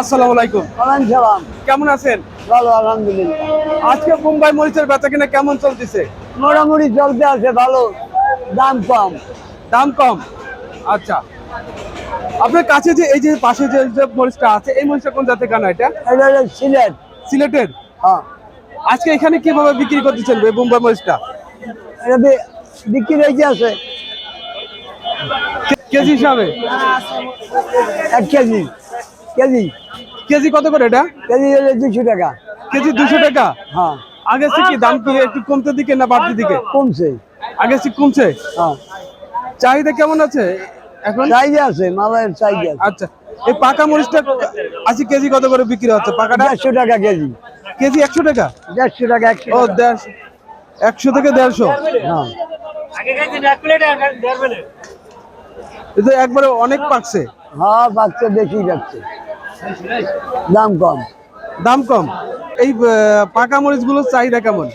আসসালামু আলাইকুম। সালাম। কেমন আছেন? ভালো আলহামদুলিল্লাহ। আজকে মুম্বাই মরিচের বেচা কিনা কেমন চলতেছে? মোটামুটি চলতে আছে ভালো। দাম কম। দাম কম? আচ্ছা। আপনার কাছে যে এই যে পাশে যে মরিচটা আছে এই মরিচটা কোন জাতের কানা এটা? এটা হলো সিলেট। সিলেটের? হ্যাঁ। আজকে এখানে কীভাবে বিক্রি করতেছেন এই মুম্বাই মরিচটা? এটা বিক্রি হয়েছে আছে। কেজি হিসাবে? এক কেজি। কেজি। কেজি কত করে এটা? কেজি দুশো টাকা। কেজি দুশো টাকা? হ্যাঁ। আগে থেকে দাম কি একটু কমতে দিকে না বাড়তি দিকে? কমছে। আগে থেকে কমছে? হ্যাঁ। চাহিদা কেমন আছে এখন? চাহিদা আছে মালের চাহিদা আচ্ছা এই পাকা মরিচটা আশি কেজি কত করে বিক্রি হচ্ছে? পাকাটা? দেড়শো টাকা কেজি। কেজি একশো টাকা? দেড়শো টাকা একশো ও। দেড়শো একশো থেকে দেড়শো? হ্যাঁ। এটা একবারে অনেক পাকছে। হ্যাঁ বাচ্চা বেশি যাচ্ছে দাম কম। দাম কম। এই পাকা মরিচগুলোর চাহিদা কেমন?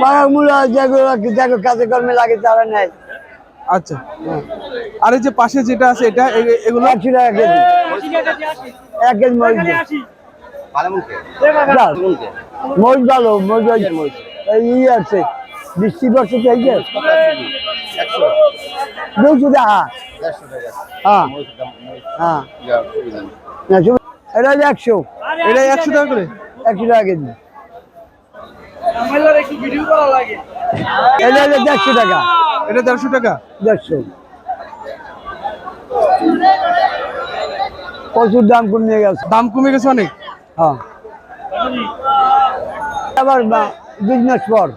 বাগানগুলো যেগুলো যেগুলো কাজে কর্মে লাগে তারা নেয়। আচ্ছা। আর এই যে পাশে যেটা আছে এটা এগুলো? একশো টাকা কেজি। এক কেজি মরিচ। মরিচ ভালো মরিচ মরিচ। এই আছে। বৃষ্টি বর্ষা চাইছে দুশো টাকা হ্যাঁ। হ্যাঁ। এটা একশো। এটা একশো টাকা করে? একশো টাকা কেজি। এটা দেড়শো টাকা। এটা দেড়শো টাকা? দেড়শো। প্রচুর দাম কমিয়ে গেছে। দাম কমে গেছে অনেক? হ্যাঁ। আবার বিজনেস পর।